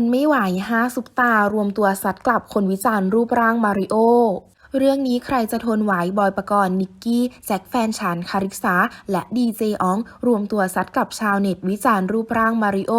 นไม่ไหวฮะซุปตารวมตัวซัดกลับคนวิจารณ์รูปร่างมาริโอ เรื่องนี้ใครจะทนไหวบอยปกรณ์นิกกี้ แจ็คแฟนฉัน คาริสาและดีเจออง รวมตัวซัดกับชาวเน็ตวิจารณ์รูปร่างมาริโอ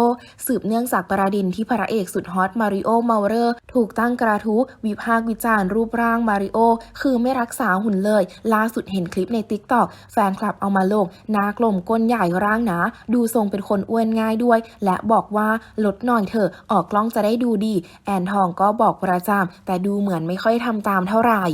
สืบเนื่องจากประเด็นที่พระเอกสุดฮอตมาริโอเมาเรอร์ ถูกตั้งกระทู้วิพากษ์วิจารณ์รูปร่างมาริโอ คือไม่รักษาหุ่นเลย ล่าสุดเห็นคลิปในติ๊กต็อกแฟนคลับเอามาลงหน้ากลมก้นใหญ่ร่างหนา ดูทรงเป็นคนอ้วนง่ายด้วย และบอกว่าลดหน่อยเถอะออกกล้องจะได้ดูดี แอนทองก็บอกประจำแต่ดูเหมือนไม่ค่อยทำตามเท่าไหร่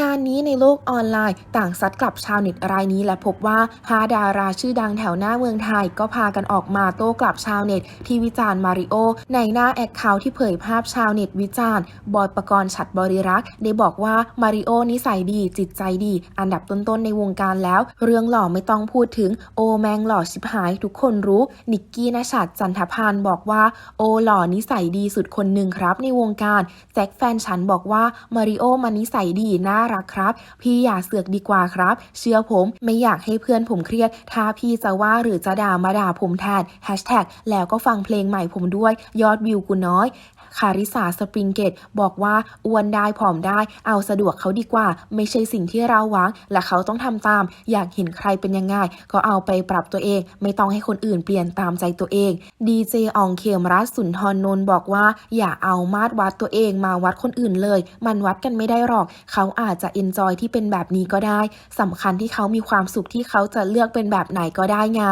งานนี้ในโลกออนไลน์ ต่างซัดกลับชาวเน็ตรายนี้และพบว่าฮาดาราชื่อดังแถวหน้าเมืองไทย ก็พากันออกมาโต้กลับชาวเน็ต ที่วิจารณ์มาริโอ ในหน้าแอคเคาท์ที่เผยภาพชาวเน็ตวิจารณ์ บอยประกรณ์ฉัดบริรักษ์ได้บอกว่ามาริโอนิสัยดี จิตใจดี อันดับต้นๆในวงการแล้ว เรื่องหล่อไม่ต้องพูดถึงโอแมงหล่อชิบหายทุกคนรู้ นิกกี้นชัดจันทพานบอกว่าโอหล่อนิสัยดีสุดคนหนึ่งครับในวงการแจ็คแฟนฉันบอกว่ามาริโอมันนิสัยดีน่ารักครับ พี่อย่าเสือกดีกว่าครับ เชื่อผมไม่อยากให้เพื่อนผมเครียด ถ้าพี่จะว่าหรือจะด่ามาด่าผมแทนแฮชแท็กแล้วก็ฟังเพลงใหม่ผมด้วย ยอดวิวกูน้อยคาริสาสปริงเกตบอกว่าอ้วนได้ผอมได้ เอาสะดวกเขาดีกว่า ไม่ใช่สิ่งที่เราหวัง และเขาต้องทำตาม อยากเห็นใครเป็นยังไงก็เอาไปปรับตัวเอง ไม่ต้องให้คนอื่นเปลี่ยนตามใจตัวเอง ดีเจอองเคมรัสสุนทรนนท์บอกว่า อย่าเอามาตรวัดตัวเองมาวัดคนอื่นเลย มันวัดกันไม่ได้หรอก เขาอาจจะเอนจอยที่เป็นแบบนี้ก็ได้ สำคัญที่เขามีความสุขที่เขาจะเลือกเป็นแบบไหนก็ได้ไง